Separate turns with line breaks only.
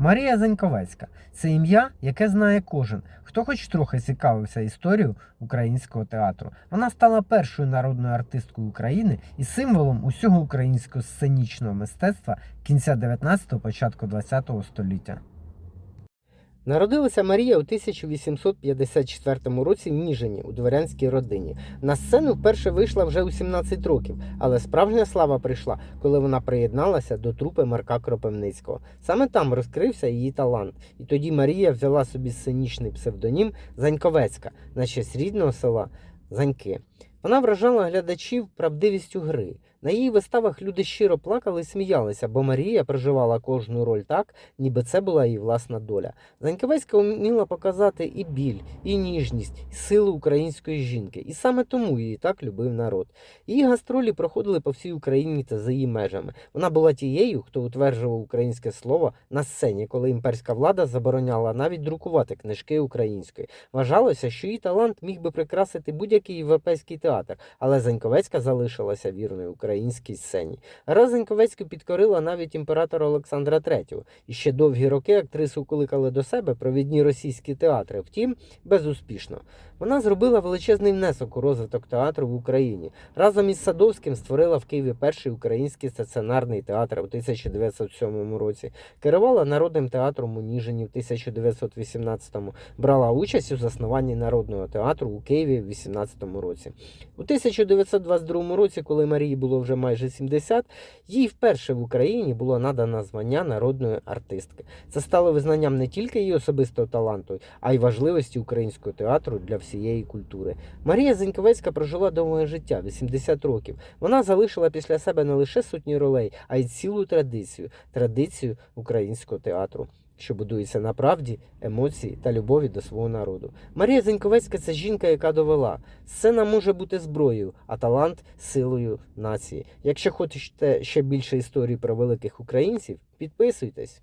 Марія Заньковецька це ім'я, яке знає кожен, хто хоч трохи цікавився історією українського театру. Вона стала першою народною артисткою України і символом усього українського сценічного мистецтва кінця 19-го, початку 20-го століття. Народилася Марія у 1854 році в Ніжині у дворянській родині. На сцену вперше вийшла вже у 17 років, але справжня слава прийшла, коли вона приєдналася до трупи Марка Кропивницького. Саме там розкрився її талант, і тоді Марія взяла собі сценічний псевдонім Заньковецька, на честь рідного села Заньки. Вона вражала глядачів правдивістю гри. На її виставах люди щиро плакали і сміялися, бо Марія проживала кожну роль так, ніби це була її власна доля. Заньковецька вміла показати і біль, і ніжність, і силу української жінки, і саме тому її так любив народ. Її гастролі проходили по всій Україні та за її межами. Вона була тією, хто утверджував українське слово на сцені, коли імперська влада забороняла навіть друкувати книжки українською. Вважалося, що її талант міг би прикрасити будь-який європейський театр, але Заньковецька залишилася вірною українській сцені. Гра Заньковецьку підкорила навіть імператора Олександра III. І ще довгі роки актрису кликали до себе провідні російські театри, втім, безуспішно. Вона зробила величезний внесок у розвиток театру в Україні. Разом із Садовським створила в Києві перший український стаціонарний театр у 1907 році. Керувала народним театром у Ніжині в 1918-му. Брала участь у заснуванні народного театру у Києві в 18 році. У 1922 році, коли Марії було вже майже 70, їй вперше в Україні було надано звання народної артистки. Це стало визнанням не тільки її особистого таланту, а й важливості українського театру для всієї культури. Марія Зеньковецька прожила довге життя 80 років. Вона залишила після себе не лише сотні ролей, а й цілу традицію традицію українського театру. Що будується на правді, емоції та любові до свого народу. Марія Зеньковецька це жінка, яка довела, сцена може бути зброєю, а талант силою нації. Якщо хочете ще більше історій про великих українців, підписуйтесь.